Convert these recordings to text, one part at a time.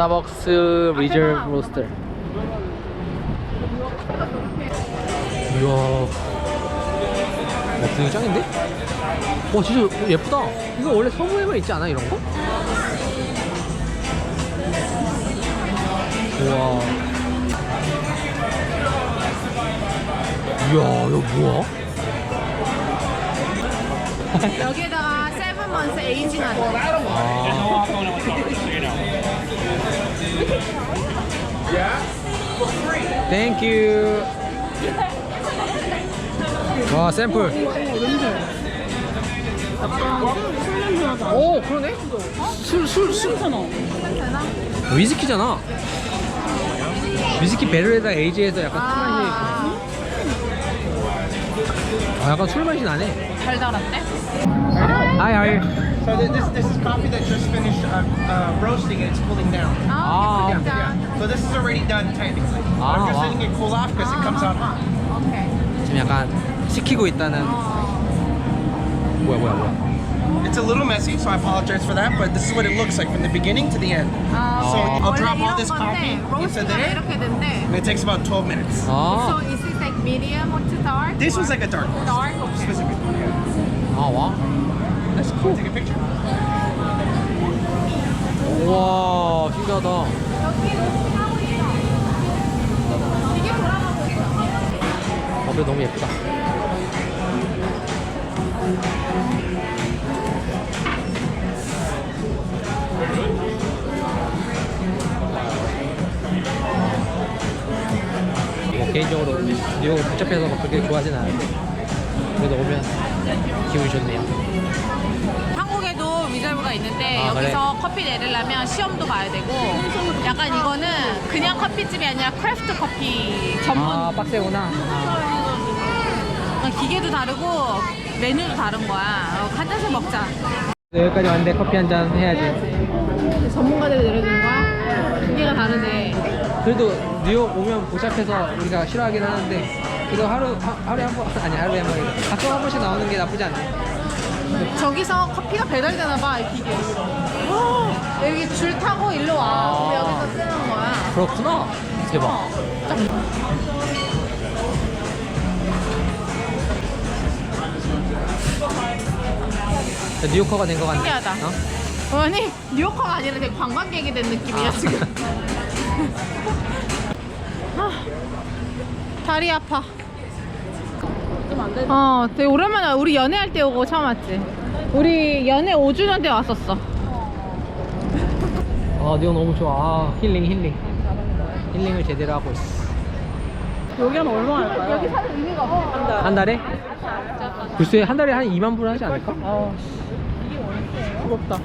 스타벅스 리저브 로스터. 이야. 와, 분위기 짱인데? 와, 진짜 예쁘다. 이거 원래 서부에만 있지 않아, 이런 거? 우와. 이야, 이거 뭐야? 여기에다가 세븐먼스 에이징 하는 땡큐. 와, 샘플. 오, 그러네? 술, 술, 술. 위스키잖아. 위스키 배럴에다 에이지해서 약간. 아, 아, 약간 술 맛이 나네. 달달한데? 하이, 하이. So th- this this is coffee that just finished uh, uh, roasting and it's cooling down. 아, 아. 진짜. Yeah. So this is already done technically. Ah, but I'm just wow. letting it cool off because it comes out hot. 오케이. 지금 약간 식히고 있다는. 뭐야, 뭐야, 뭐야. It's a little messy, so I apologize for that. But this is what it looks like from the beginning to the end. 아, So I'll 원래 drop all 이런 this 건데, coffee into 로스트가 there, 이렇게 된대. and it takes about 12 minutes. So 아, is it like medium or too dark? This or was like a dark roast. dark. Okay. Specifically. Yeah. 아, 와. That's cool. Take a picture. 와, 신기하다. 있어. 어, 너무 예쁘다. 뭐 개인적으로 뉴욕 복잡해서 막 그렇게 좋아하진 않는데 그래도 오면 기분이 좋네요. 한국에도 리저브가 있는데 아, 여기서 커피 내리려면 시험도 봐야 되고 약간 이거는 그냥 커피집이 아니라 크래프트 커피 전문 아 빡세구나. 기계도 다르고 메뉴도 다른 거야 어, 한 잔씩 먹자 여기까지 왔는데 커피 한 잔 해야지. 전문가들이 내려주는 거야? 기계가 다르네 그래도 뉴욕 오면 복잡해서 우리가 싫어하긴 하는데 그래도 하루 하, 하루에 한번 아니 하루에 한 번이고 가끔 한 번씩 나오는 게 나쁘지 않네. 저기서 커피가 배달되나 봐 이 기계 여기 줄 타고 일로 와 근데 여기서 쓰는 거야 그렇구나. 대박. 어. 뉴요커가 된 것 같네. 신기하다. 어? 아니 뉴요커가 아니라 되게 관광객이 된 느낌이야 아. 지금 아, 다리 아파 어 되게 오랜만에 우리 연애할 때 오고 처음 왔지 우리 연애 5주년 때 왔었어 아, 뉴욕 너무 좋아. 아, 힐링, 힐링. 힐링을 제대로 하고 있어. 여기 한 얼마 할까요? 여기 사는 의미가 없어 한 달에? 글쎄, 한 달에 한 2만 불 하지 않을까? 어, 부럽다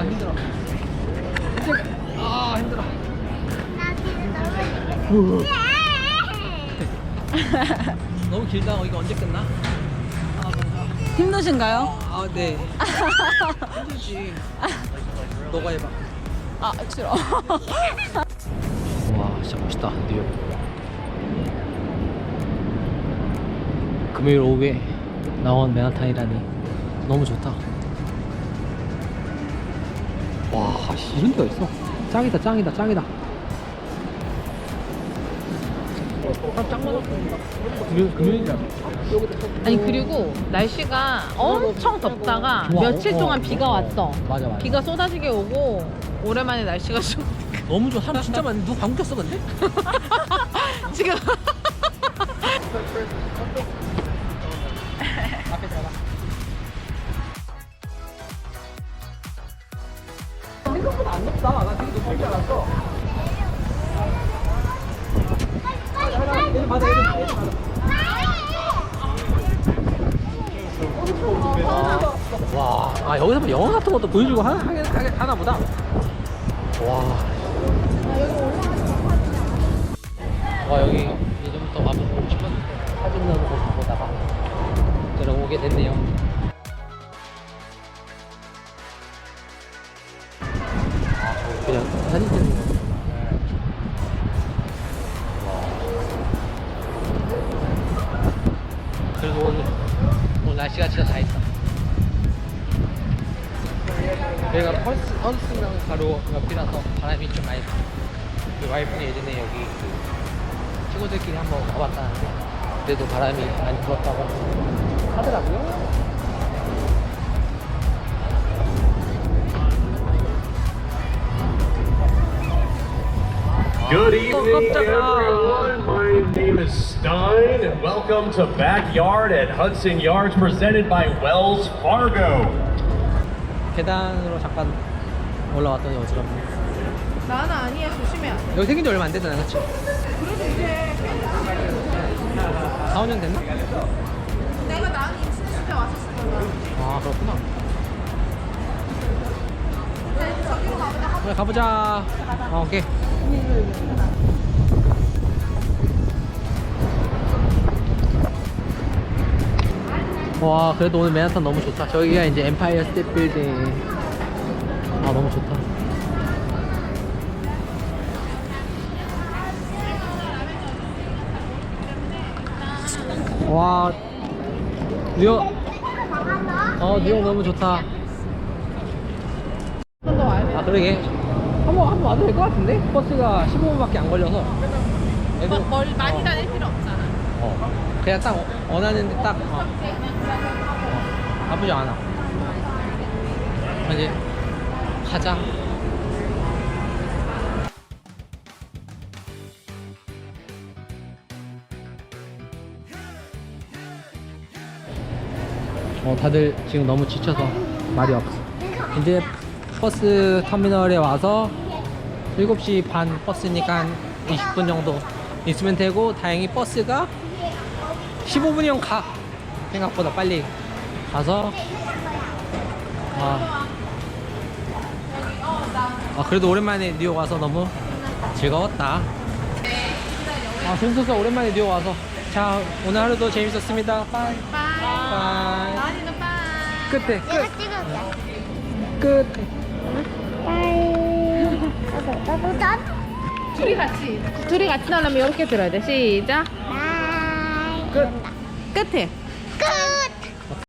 아, 힘들어. 아, 힘들어. 너무 길다. 어, 이거 언제 끝나? 힘드신가요? 아, 네. 힘들지. 너가 해봐. 아 싫어 와 진짜 멋있다 뉴욕 금요일 오후에 나온 맨하탄이라니 너무 좋다 와 씨, 이런 데가 있어? 짱이다 짱이다 짱이다. 아니 그리고 날씨가 엄청 덥다가 좋아. 며칠 어, 동안 어, 비가 어. 왔어. 맞아 맞아. 비가 쏟아지게 오고 오랜만에 날씨가 좀 너무 좋아. 사람 진짜 많네 누구 방귀 꼈어 근데? 지금 아 여기서 뭐 영화 같은 것도 보여주고 하, 하긴 하긴 하나 보다. 와. 와 여기 예전부터 와서 보고 싶었는데 사진 넣는 곳 보다가 저를 오게 됐네요. 아, 그냥 사진 찍는 거. 와. 그래도 오늘, 오늘 날씨가 진짜 다 있어. 여기가 펄스, 펄스랑 바로 옆이라서 바람이 좀 많이 불어. 우리 와이프는 예전에 여기 친구들끼리 한번 가봤다는데 그래도 바람이 많이 불었다고 하더라고요. Good evening, 깜짝아. everyone. My name is Stein, and welcome to Backyard at Hudson Yards, presented by Wells Fargo. 계단으로 잠깐 올라왔더니 어지럽네. 나는 아니야 조심해야 돼. 여기 생긴 지 얼마 안 됐잖아, 그치? 그래도 이제 4, 5년 됐나? 내가 나는 임신했을 때 왔었을 거야. 아, 그렇구나. 네, 저기로 가보자. 그래, 가보자. 어, 오케이. 와, 그래도 오늘 맨하탄 너무 좋다. 저기가 이제 엠파이어 스테이트 빌딩. 아, 너무 좋다. 와, 뉴욕. 어, 뉴욕 너무 좋다. 아 그러게 한번 한번 와도 될 것 같은데 버스가 15분밖에 안 걸려서 애들- 뭐, 멀, 많이 어, 다닐 필요 없잖아. 어. 그냥 딱 원하는데 딱 어, 어, 나쁘지 않아. 이제 가자. 어 다들 지금 너무 지쳐서 말이 없어. 이제 버스 터미널에 와서 7시 반 버스니까 한 20분 정도 있으면 되고 다행히 버스가 15분이면 가 생각보다 빨리 가서 아, 아 그래도 오랜만에 뉴욕 와서 너무 즐거웠다 아 재밌었어 오랜만에 뉴욕 와서 자 오늘 하루도 재밌었습니다 빠이 빠이. 끝에 내가 끝 찍을게. 끝에 빠이. 나도 나도 둘이 같이. 둘이 같이 나려면 이렇게 들어야 돼. 시작. 끝 끝에. 끝.